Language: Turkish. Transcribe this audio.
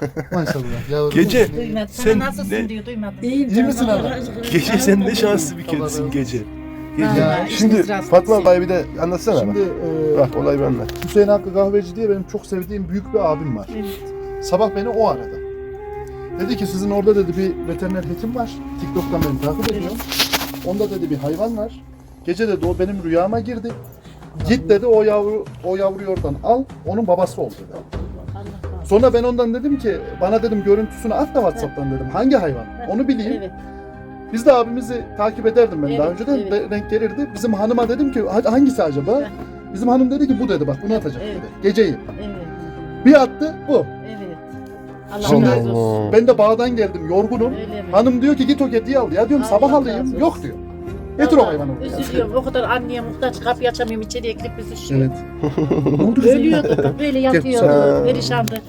Maşallah. Yavrum. Gece Duymadım. Sen Sen nasılsın ne- diyor duymadım. İyiyim İyi misin aşkına. gece sen ne şanslı bir kedisin gece. Gece. Ya, Şimdi Fatma dayı bir de anlatsana Şimdi bak. e, Bak olay bende. Hüseyin Hakkı Kahveci diye benim çok sevdiğim büyük bir abim var. Evet. Sabah beni o aradı. Dedi ki sizin orada dedi bir veteriner hekim var. TikTok'tan beni takip ediyor. Onda dedi bir hayvan var. Gece dedi o benim rüyama girdi. Git dedi o yavru o yavruyu oradan al. Onun babası ol dedi. Sonra ben ondan dedim ki bana dedim görüntüsünü at da WhatsApp'tan dedim. Hangi hayvan? Onu bileyim. Evet. Biz de abimizi takip ederdim ben daha Evet, önceden. evet. de- Denk gelirdi. Bizim hanıma dedim ki "Ha- hangisi acaba? Heh. Bizim hanım dedi ki bu dedi bak bunu atacak Evet. dedi. Geceyi. Evet. Bir attı bu. Evet. Allah Şimdi- razı olsun. Ben de bağdan geldim yorgunum. Öyle mi? Hanım diyor ki git o kediyi al. Ya diyorum Allah sabah razı alayım. olsun. Yok diyor. O Vallahi hayvanı. buraya. Üzülüyorum. O kadar anneye muhtaç kapıyı açamıyorum içeriye girip üzüşüyor. Evet. ne oldu kızım? Ölüyordu. Böyle yatıyordu. Perişandı.